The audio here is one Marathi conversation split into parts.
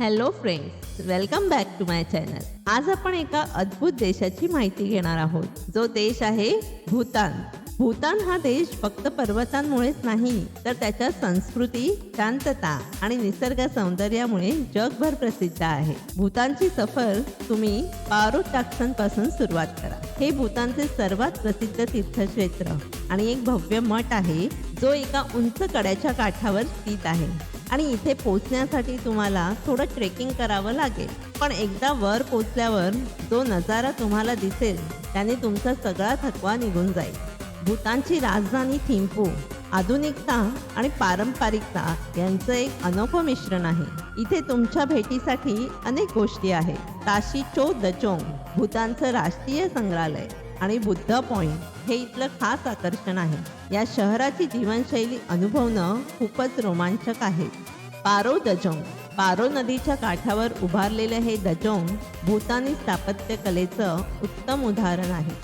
Hello friends welcome back to my channel आज आपण एका अद्भुत देशाची माहिती घेणार आहोत. जो देश आहे भूतान. भूतान हा देश फक्त पर्वतांमुळेच नाही तर त्याच्या संस्कृती शांतता आणि निसर्ग सौंदर्यामुळे जगभर प्रसिद्ध आहे. भूतानची सफर तुम्ही पारो पासून सुरुवात करा. हे भूतानचे सर्वात प्रसिद्ध तीर्थक्षेत्र आणि एक भव्य मठ आहे जो एका उंच कड्याच्या काठावर स्थित आहे. आणि इथे पोचण्यासाठी तुम्हाला थोडं ट्रेकिंग करावं लागेल. पण एकदा वर पोचल्यावर जो नजारा तुम्हाला दिसेल त्याने तुमचा सगळा थकवा निघून जाईल. भूतानची राजधानी थिंपू आधुनिकता आणि पारंपरिकता यांचं एक अनोखं मिश्रण आहे. इथे तुमच्या भेटीसाठी अनेक गोष्टी आहेत. ताशी चो दचोंग भूतानचं राष्ट्रीय संग्रहालय आणि बुद्ध पॉइंट हे इथलं खास आकर्षण आहे. या शहराची जीवनशैली अनुभवणं खूपच रोमांचक आहे. पारो दजोंग पारो नदीच्या काठावर उभारलेलं हे दजोंग भूतानी स्थापत्यकलेचं उत्तम उदाहरण आहे.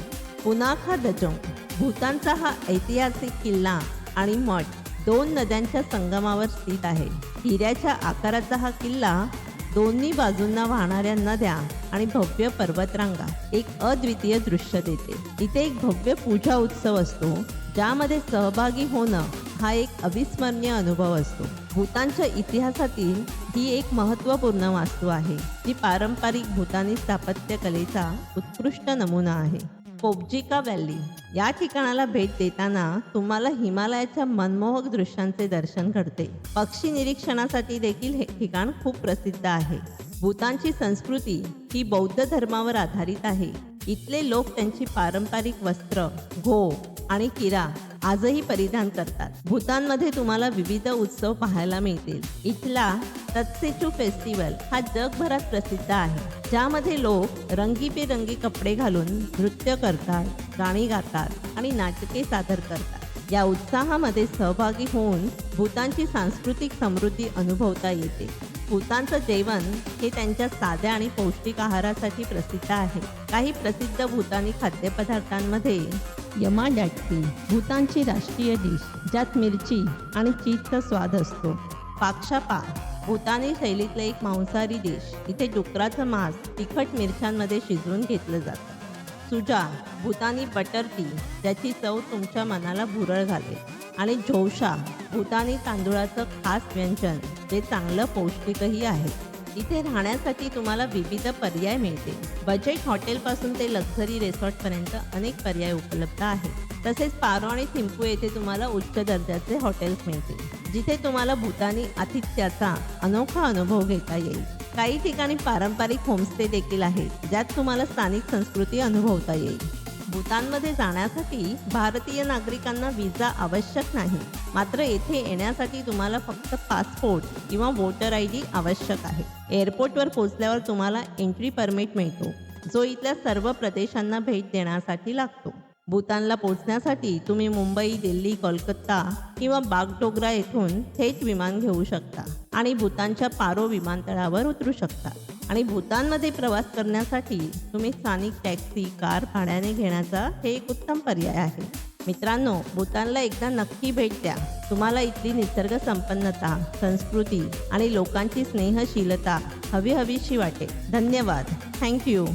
पुनाखा दजोंग भूतानचा हा ऐतिहासिक किल्ला आणि मठ दोन नद्यांच्या संगमावर स्थित आहे. हिऱ्याच्या आकाराचा हा किल्ला दोन्ही बाजूंना वाहणाऱ्या नद्या आणि भव्य पर्वतरांगा एक अद्वितीय दृश्य देते. इथे एक भव्य पूजा उत्सव असतो ज्यामध्ये सहभागी होणं हा एक अविस्मरणीय अनुभव असतो. भूतानच्या इतिहासातील ही एक महत्त्वपूर्ण वास्तू आहे जी पारंपरिक भूतानी स्थापत्य कलेचा उत्कृष्ट नमुना आहे. पोपजिका व्हॅली. या ठिकाणाला भेट देताना तुम्हाला हिमालयाच्या मनमोहक दृश्यांचे दर्शन घडते. पक्षी निरीक्षणासाठी देखील हे ठिकाण खूप प्रसिद्ध आहे. भूतानची संस्कृती ही बौद्ध धर्मावर आधारित आहे. इथले लोक त्यांची पारंपरिक वस्त्र घो आणि किरा आजही परिधान करतात. भूतानमध्ये तुम्हाला विविध उत्सव पाहायला मिळतील. इथला तत्सेचू फेस्टिवल हा जगभरात प्रसिद्ध आहे. ज्यामध्ये लोक रंगीबेरंगी कपडे घालून नृत्य करतात गाणी गातात आणि नाटके सादर करतात. या उत्साहामध्ये सहभागी होऊन भूतानची सांस्कृतिक समृद्धी अनुभवता येते. भूतानचं जेवण हे त्यांच्या साध्या आणि पौष्टिक आहारासाठी प्रसिद्ध आहे. काही प्रसिद्ध भूतानी खाद्यपदार्थांमध्ये यमा डॅटकी भूतानची राष्ट्रीय डिश ज्यात मिरची आणि चीजचा स्वाद असतो. पाक्षापा भूतानी शैलीतलं एक मांसाहारी डिश. इथे डुकराचं मांस तिखट मिरच्यांमध्ये शिजवून घेतलं जातं. सुजा भूतानी बटर टी ज्याची चव तुमच्या मनाला भुरळ घालेल. आणि झोशा भूतानी तांदूळाचं खास व्यंजन जे चांगलं पौष्टिकही आहे. इथे राहण्यासाठी तुम्हाला विविध पर्याय मिळतील. बजेट हॉटेलपासून ते लक्झरी रेसॉर्टपर्यंत अनेक पर्याय उपलब्ध आहेत. तसेच पारो आणि थिंपू येथे तुम्हाला उच्च दर्जाचे हॉटेल्स मिळतील जिथे तुम्हाला भूतानी आतिथ्याचा अनोखा अनुभव घेता येईल. काही ठिकाणी पारंपरिक होमस्टे देखील आहेत ज्यात तुम्हाला स्थानिक संस्कृती अनुभवता येईल. भूतानमध्ये जाण्यासाठी भारतीय नागरिकांना विजा आवश्यक नाही. मात्र येथे येण्यासाठी तुम्हाला फक्त पासपोर्ट किंवा वोटर आय डी आवश्यक आहे. एअरपोर्टवर पोहोचल्यावर तुम्हाला एंट्री परमिट मिळतो जो इथल्या सर्व प्रदेशांना भेट देण्यासाठी लागतो. भूतानला पोहोचण्यासाठी तुम्ही मुंबई दिल्ली कोलकाता किंवा बागडोगरा येथून थेट विमान घेऊ शकता आणि भूतानच्या पारो विमानतळावर उतरू शकता. आणि भूतानमध्ये प्रवास करण्यासाठी तुम्ही स्थानिक टॅक्सी कार भाड्याने घेण्याचा हे एक उत्तम पर्याय आहे. मित्रांनो भूतानला एकदा नक्की भेट द्या. तुम्हाला इथली निसर्ग संपन्नता संस्कृती आणि लोकांची स्नेहशीलता हवी हवीशी वाटेल. धन्यवाद. थँक्यू